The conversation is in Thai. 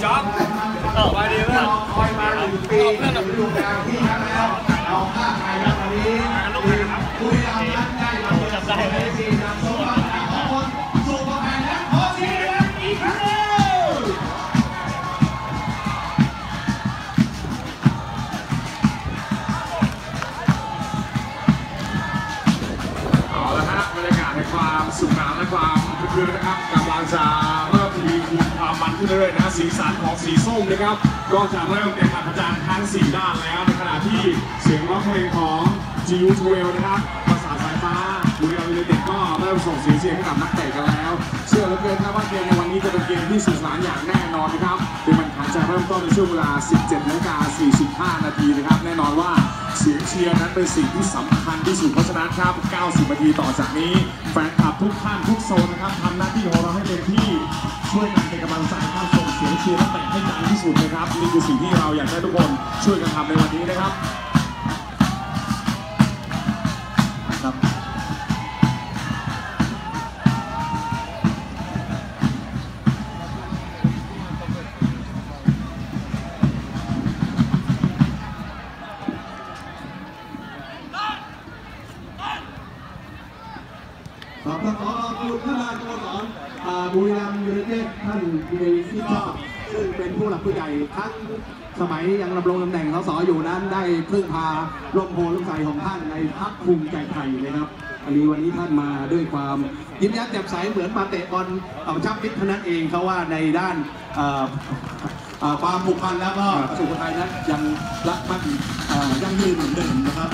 chót. Ở bài đi nữa, coi ba đường kia, đường nào khi ra และความคึกคืนนะครับกำลังจะเริ่มมีความมันขึ้นเรื่อยๆนะสีสันของสีส้มนะครับก็จะเริ่มเตกต่างประจานทั้งสี่ด้านแล้วในขณะที่เสียงร้องเพลงของจิวทเอลนะครับภาษาสายฟ้าบุรียลยูไนเต็ดก็เริ่มส่งเสียงเสียงให้กับนักเตะกันแล้ว เชื่อเหลือเกินครับว่าเกมในวันนี้จะเป็นเกมที่สุดสานอย่างแน่นอนนะครับ จะเริ่มต้นในช่วงเวลา 17นาฬิกา45 นาทีนะครับ แน่นอนว่าเสียงเชียร์นั้นเป็นสิ่งที่สำคัญที่สุดเพราะฉะนั้นครับ 90 นาทีต่อจากนี้ แฟนคลับทุกท่านทุกโซนนะครับทำหน้าที่ของเราให้เต็มที่ช่วยกันเป็นกำลังใจครับส่งเสียงเชียร์และเตะให้ดังที่สุดนะครับนี่คือสิ่งที่เราอยากให้ทุกคนช่วยกันทำในวันนี้นะครับ ขอบคุณขอขอบคุณท่านนายกสอนอ่าบุรีรัมย์ยูไนเต็ดท่านเดวิดที่ชอบซึ่งเป็นผู้หลักผู้ใหญ่ทั้งสมัยยังดำรงตำแหน่งสสอยู่นั้นได้พึ่งพาร่มโพล่มใสของท่านในพักภูมิใจไทยนะครับอันนี้วันนี้ท่านมาด้วยความยิ้มแย้มแจ่มใสเหมือนมาเตะบอลเอาชับมิตรเท่านั้นเองเขาว่าในด้านเอ่อเอ่อความผูกพันแล้วก็สุขไทยนั้นยังรักมั่นเอ่อยั่งยืนเหมือนเดิมนะครับ